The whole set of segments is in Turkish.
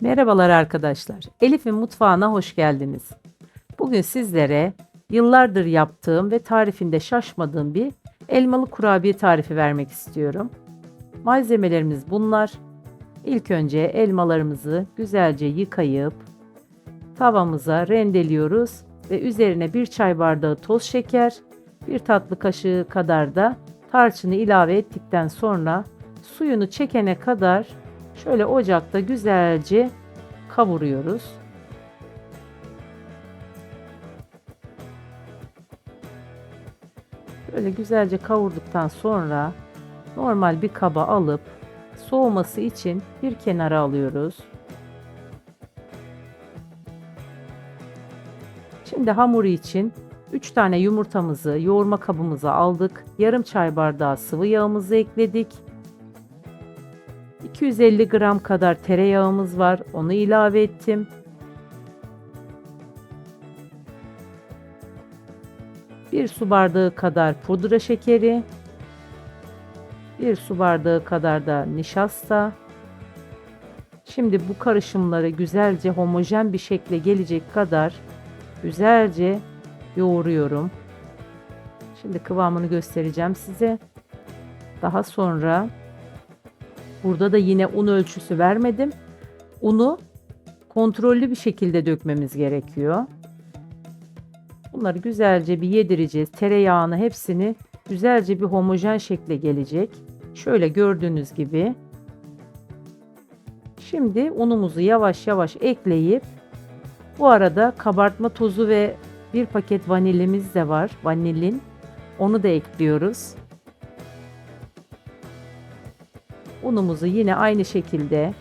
Merhabalar arkadaşlar. Elif'in mutfağına hoş geldiniz. Bugün sizlere yıllardır yaptığım ve tarifinde şaşmadığım bir elmalı kurabiye tarifi vermek istiyorum. Malzemelerimiz bunlar. İlk önce elmalarımızı güzelce yıkayıp tavamıza rendeliyoruz ve üzerine bir çay bardağı toz şeker, bir tatlı kaşığı kadar da tarçını ilave ettikten sonra suyunu çekene kadar şöyle ocakta güzelce kavuruyoruz. Böyle güzelce kavurduktan sonra normal bir kaba alıp soğuması için bir kenara alıyoruz. Şimdi hamuru için 3 tane yumurtamızı yoğurma kabımıza aldık. Yarım çay bardağı sıvı yağımızı ekledik. 250 gram kadar tereyağımız var. Onu ilave ettim. Bir su bardağı kadar pudra şekeri. Bir su bardağı kadar da nişasta. Şimdi bu karışımları güzelce homojen bir şekle gelecek kadar güzelce yoğuruyorum. Şimdi kıvamını göstereceğim size. Daha sonra burada da yine un ölçüsü vermedim. Unu kontrollü bir şekilde dökmemiz gerekiyor. Bunları güzelce bir yedireceğiz. Tereyağını hepsini güzelce bir homojen şekle gelecek. Şöyle gördüğünüz gibi. Şimdi unumuzu yavaş yavaş ekleyip bu arada kabartma tozu ve bir paket vanilimiz de var. Vanilin. Onu da ekliyoruz. Unumuzu yine aynı şekilde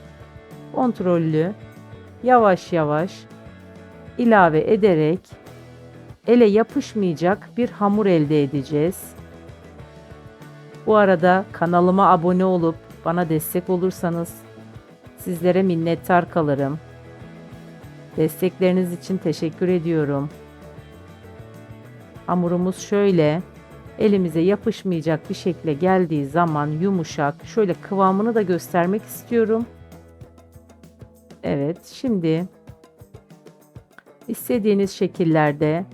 kontrollü yavaş yavaş ilave ederek ele yapışmayacak bir hamur elde edeceğiz. Bu arada kanalıma abone olup bana destek olursanız sizlere minnettar kalırım. Destekleriniz için teşekkür ediyorum. Hamurumuz şöyle elimize yapışmayacak bir şekilde geldiği zaman yumuşak. Şöyle kıvamını da göstermek istiyorum. Evet, şimdi istediğiniz şekillerde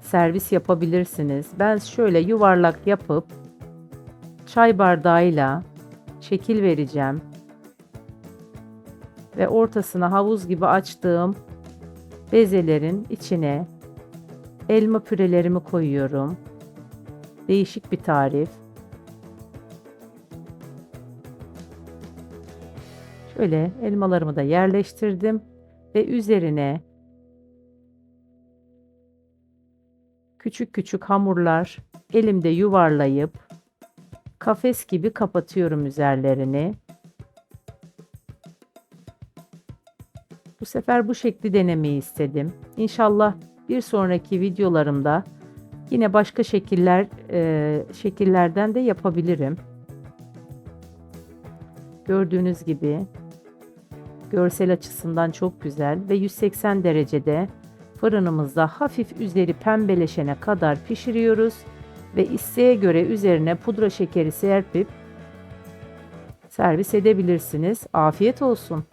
servis yapabilirsiniz. Ben şöyle yuvarlak yapıp çay bardağıyla şekil vereceğim. Ve ortasına havuz gibi açtığım bezelerin içine elma pürelerimi koyuyorum. Değişik bir tarif. Şöyle elmalarımı da yerleştirdim ve üzerine küçük küçük hamurlar elimde yuvarlayıp kafes gibi kapatıyorum üzerlerini. Bu sefer bu şekli denemeyi istedim. İnşallah bir sonraki videolarımda yine başka şekiller e, şekillerden de yapabilirim. Gördüğünüz gibi görsel açısından çok güzel ve 180 derecede fırınımızda hafif üzeri pembeleşene kadar pişiriyoruz ve isteğe göre üzerine pudra şekeri serpip servis edebilirsiniz. Afiyet olsun.